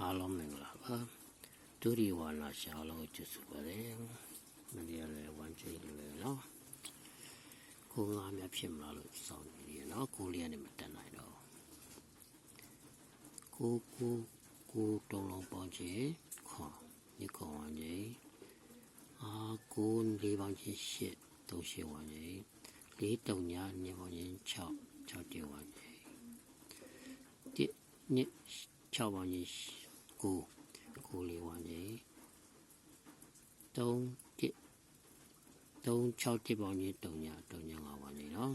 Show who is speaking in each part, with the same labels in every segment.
Speaker 1: အားလုံးမင်္ဂလာပါဒုတိယဝါနာရှာလို့ကျေးဇူးပါတယ်မနေ့ကလည်းဝမ်းချိလို့လေနော်ကိုငါများဖြစ်မလားလို့စောင့်နေရနော်ကိုလေးကနေမတက်နိုင်တော့ကိုကိုကိုတုံးလုံးပေါင်းချေခေါ်ညခေါ်ဝမ်းကြီးအာကိုလေးပေါင်းချေရှစ်သုံးရှစ်ဝမ်းကြီးလေးတုံညာညပေါင်းချေ6 6တေဝမ်းကြီးတစ်ည6ပေါင်းချေ ကိုကိုလေးဝမ်းကြီး3တစ်3 6တစ်ပေါင်းကြီးတုံညာတုံညာ5ဝမ်းကြီးနော်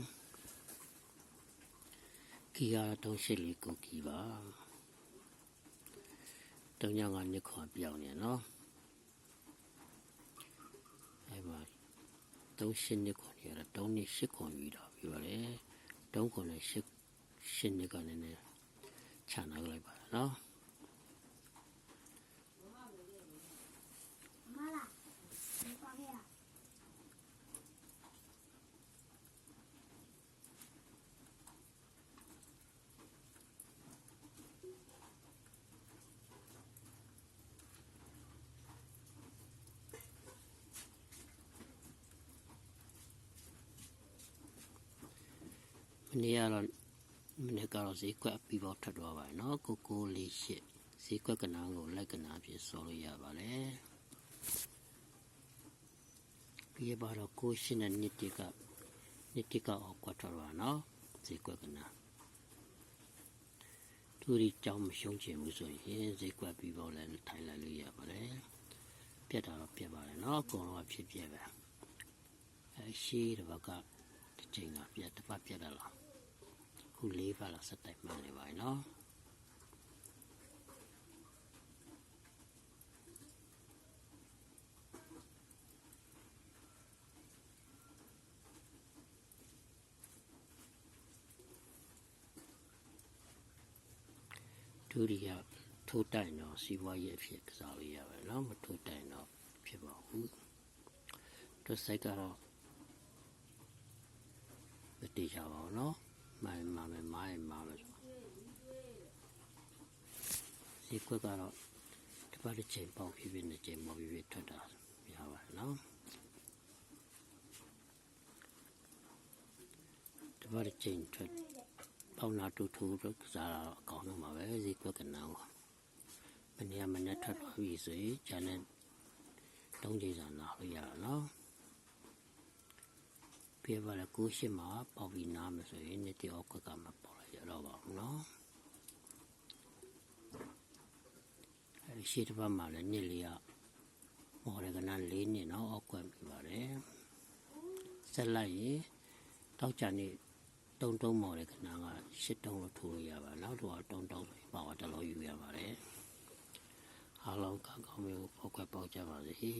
Speaker 1: ကီယာတုံးရှစ်လေးကိုကီပါတုံညာ5ညခေါ်ပြောင်းနေနော်အဲ့ပါ3ရှစ်ညခေါ်နေရတာ3နှစ်ရှစ်ခေါ်ယူတာပြပါလေ3ခေါ်နဲ့ရှစ်ရှစ်ညကလည်းနည်းခြံထားလိုက်ပါနော် မနေ့ကတော့မနေ့ကတော့ဈေးကွက်ပြီးတော့ထပ်သွားပါပြီနော်ကိုကိုလေးရှစ်ဈေးကွက်ကနာကိုလက်ကနာဖြစ်ဆော်လို့ရပါတယ်ပြီးရပါတော့ကိုရှင်းတဲ့နှစ်တိကနှစ်တိကအောက်ကွက်ထွက်သွားနော်ဈေးကွက်ကနာသူဒီကြောင်းမရှုံးချင်ဘူးဆိုရင်ဈေးကွက်ပြီးတော့လည်းထိုင်လိုက်လို့ရပါတယ်ပြတ်တာတော့ပြတ်ပါတယ်နော်အကုန်လုံးကဖြစ်ပြက်ပဲအဲရှိတဲ့ဘက်ကတစ်ချိန်ကပြတ်တစ်ပတ်ပြတ်တယ်လား ခုလေးပါလားစက်တိုက်မှန်နေပါ යි နော်ဒုတိယထိုးတိုင်တော့စီးပွားရေးအဖြစ်ကစားလို့ရပါမယ်နော်မထိုးတိုင်တော့ဖြစ်ပါဘူးသူစိတ်ကတော့မတေချပါဘူးနော် မိုင်မာမယ်မိုင်မာမယ်ဆိုဒီကွက်ကတော့ဒီပတ်တစ်ချိန်ပေါက်ဖြစ်ဖြစ်နှစ်ချိန်ပေါက်ဖြစ်ဖြစ်ထွက်တာရပါတယ်နော်ဒီပတ်တစ်ချိန်ထွက်ပေါက်နာတူတူတော့ကစားတာအကောင်းဆုံးပါပဲဒီကွက်ကနောင်းမနေ့ကမနေ့ထွက်သွားပြီဆိုရင်ဂျန်နဲ့တုံးချိန်စာနာလို့ရတာနော်ပြပါလေကိုရှိမှာပေါပြီးနားမယ်ဆိုရင်နေ့ တည်းအောက်ကကမပေါလိုက်ရတော့ပါဘူးနော်အဲဒီရှိတစ်ပတ်မှလည်းနေ့လေးကမော်ရကန၄နှစ်နော်အောက်ကွက်ပြပါတယ်ဆက်လိုက်ရင်တောက်ချန်နေ့တုံတုံမော်ရကနကရှစ်တုံလို့ထိုးလို့ရပါနောက်တော့တုံတုံဆိုရင်ပါဝါတလို့ယူရပါတယ်အားလုံးကောင်းကောင်းမျိုးပေါက်ကွက်ပေါက်ကြပါစေ